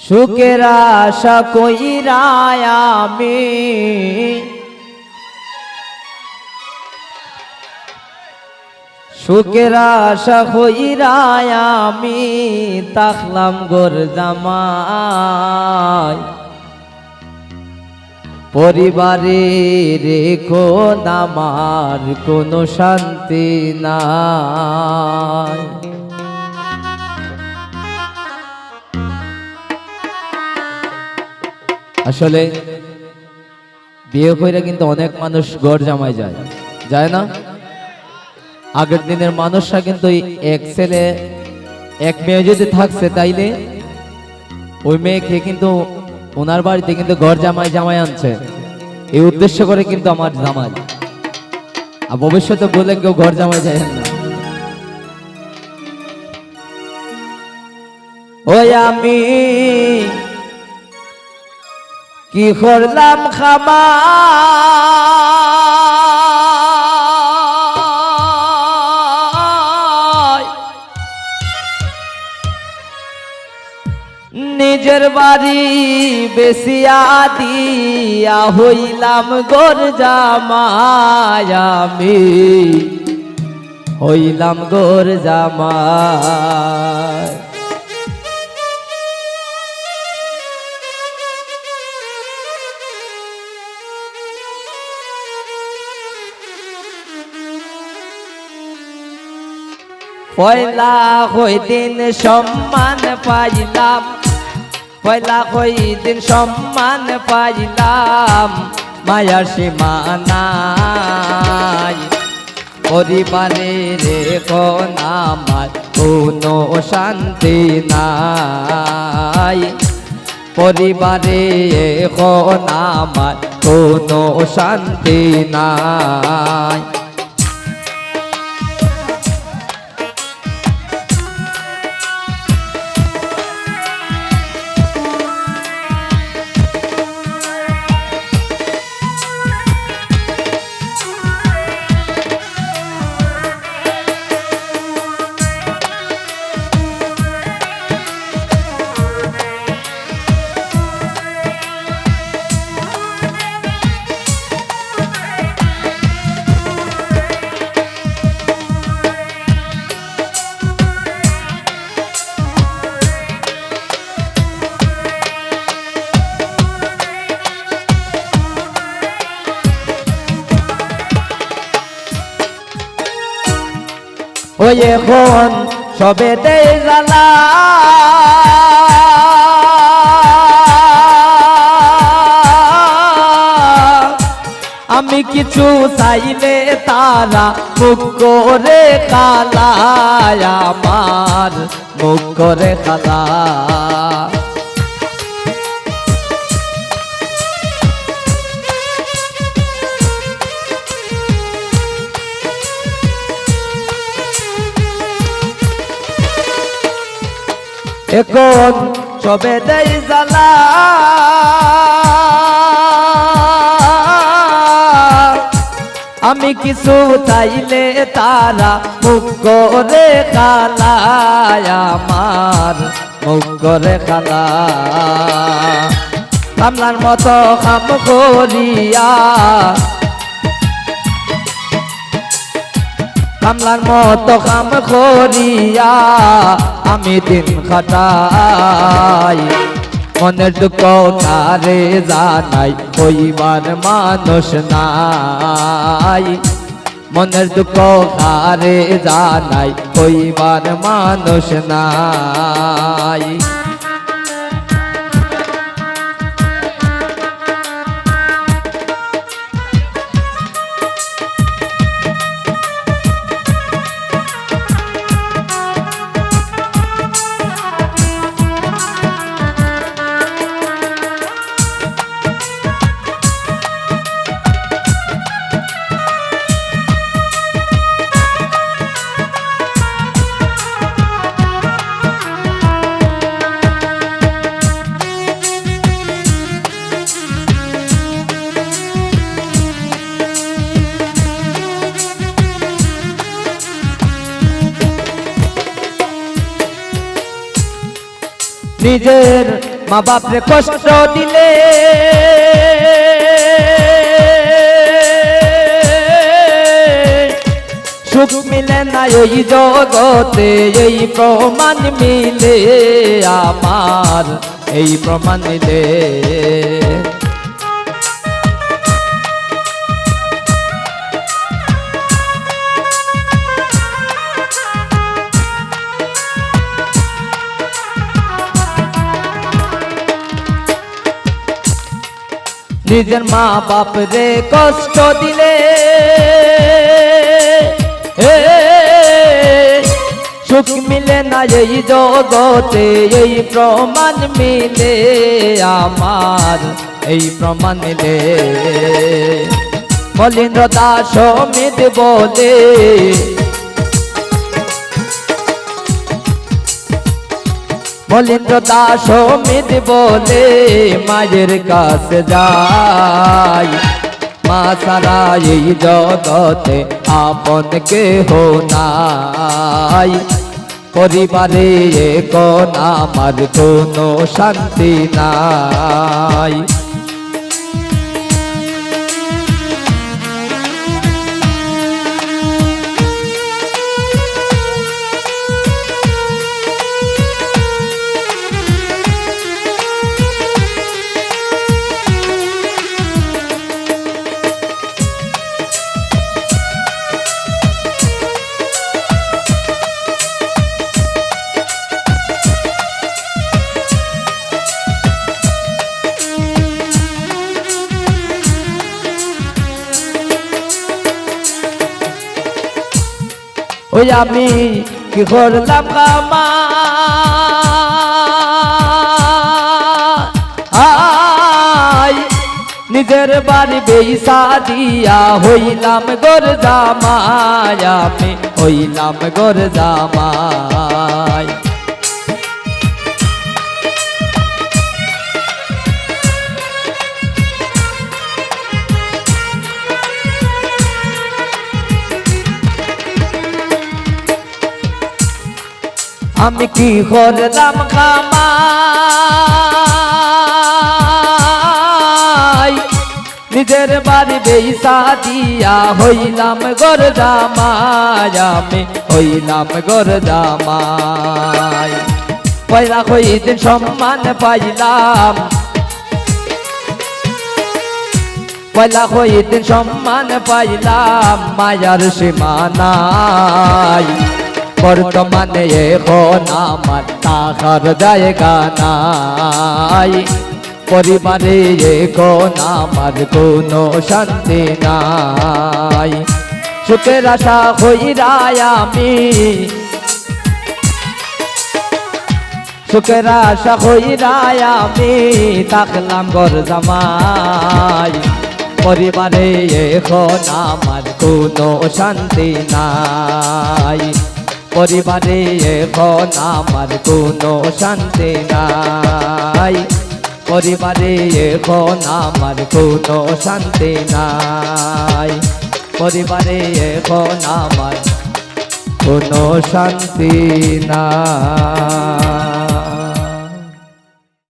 সুখের আশা কইরায় আমি। সুখের আশা কইরায় আমি তাকলাম গোর জামাই। পরিবারে রেখো আমার কোনো শান্তি নাই। আসলে বিয়ে কইরা কিন্তু অনেক মানুষ গড় জামাই যায়। যায় না? আগের দিনের মানুষরা কিন্তু এক ছেলে, এক মেয়ে যদি থাকছে তাইলে ওই মেয়েকে কিন্তু ওনার বাড়িতে কিন্তু ঘর জামাই জামাই আনছে। এই উদ্দেশ্য করে কিন্তু আমার জামাই। আর ভবিষ্যতে বলে কেউ ঘর জামাই যায় না। ওই আমি কি করলাম খামা? নিজের বাড়ি বেশিয়া দিয়া হইলাম গোর জামাই আমি। হইলাম গোর জামাই। পয়লা দিন সম্মান পাইলাম। পয়লা দিন সম্মান পাইলাম। মায়ার সীমানাই পরিবারে রেখো আমার কোনো শান্তি নাই। পরিবারে এখন আমার কোনো শান্তি নাই। ওই এখন সবে দেই জ্বালা। আমি কিছু চাইলে তারা মুখ করে কালায় আমার মুখ করে খালা এখন সবে দেই জ্বালা। আমি কিছু চাইলে তারা মুখ করে কালায়, আমার মুখ করে কালা কামলার মতো কাম করিয়া কামলার মতো কাম করিয়া আমি দিন খাটাই মনের দুঃখ তারে জানাই হইবার মানুষ নাই। মনের দুঃখ তারে জানাই হইবার মানুষ নাই। নিজের মা বাপরে কষ্ট দিলে। সুখ মিলে না এই জগতে, এই প্রমাণ মিলে আমার, এই প্রমাণ মিলে। নিজের মা বাপ রে কষ্ট দিলে। সুখ মিলে না এই জগতে, এই প্রমাণ মিলে আমার, এই প্রমাণ মিলে। মলিন্দ্র দাস অমিত বলে মলিন্দ্র দাস অমিত বলে, মায়ের কাছে যাই। মা সারা এই জগতে আপন কেহ নাই। পরিবারে কোন আমার কোনো শান্তি নাই। ওই আমি কি করলাম কামা আই, নিজের বাড়ি বেইসা দিয়া হইলাম গোর জামাই, আমি হইলাম গোর জামাই। আমি কি করলাম কামাই? নিজের বাড়ি বেইসা দিয়া হইলাম গর জামাই। আমি হইলাম গর জামাই। পয়লা হইদিন সম্মান পাইলাম। পয়লা হইদিন সম্মান পাইলাম। মায়ার সীমানাই বর্তমানে এখন আমার টাকার জায়গা নাই। পরিবারে এখন আমার কোনো শান্তি নাই। সুখের আশা হইরাই আমি, সুখের আশা হইরাই আমি থাকলাম গর জামাই। পরিবারে এখন আমার কোনো শান্তি নাই। পরিবারে এখন আমার কোনো শান্তি নাই। পরিবারে এখন আমার কোনো শান্তি নাই। পরিবারে এখন আমার কোনো শান্তি নাই।